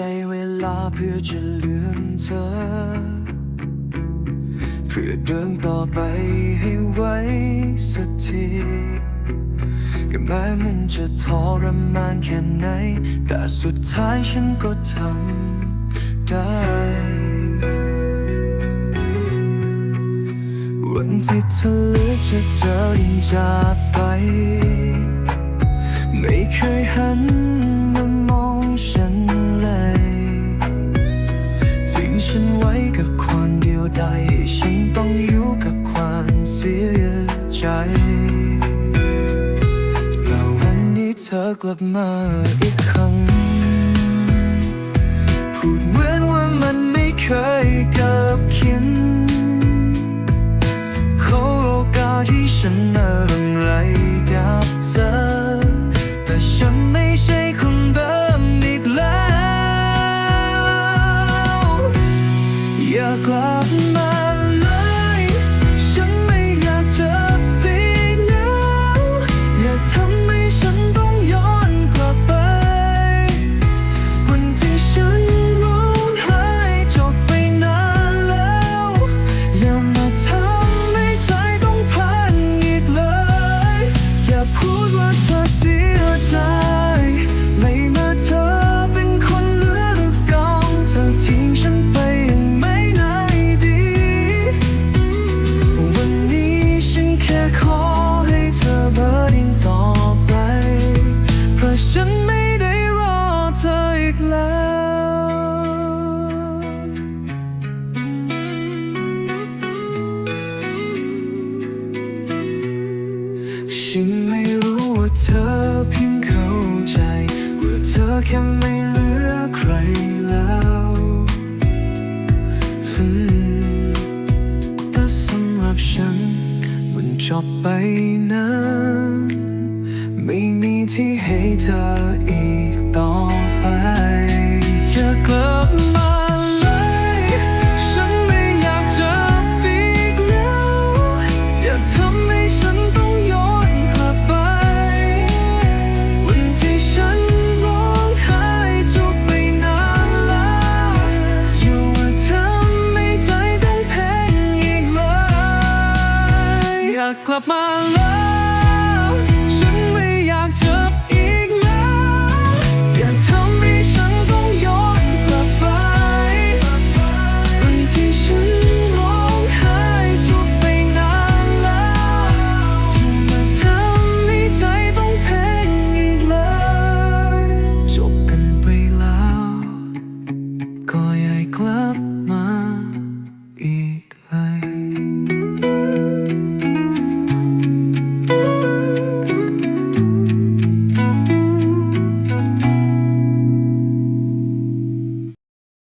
ใจเวลาเพื่อจะลืมเธอ เพื่อเดินต่อไปให้ไวสักทีก็แม้มันจะทรมานแค่ไหน แต่สุดท้ายฉันก็ทำได้ วันที่เธอเลือกจะเดินจากไป ไม่เคยหัน เธอกลับมาอีกครั้ง พูดเหมือนว่ามันไม่เคย ฉันไม่รู้ว่าเธอเพียงเข้าใจ ว่าเธอแค่ไม่เหลือใครแล้วแต่สำหรับฉันมันจบไปนะ ไม่มีที่ให้เธออีก up my love.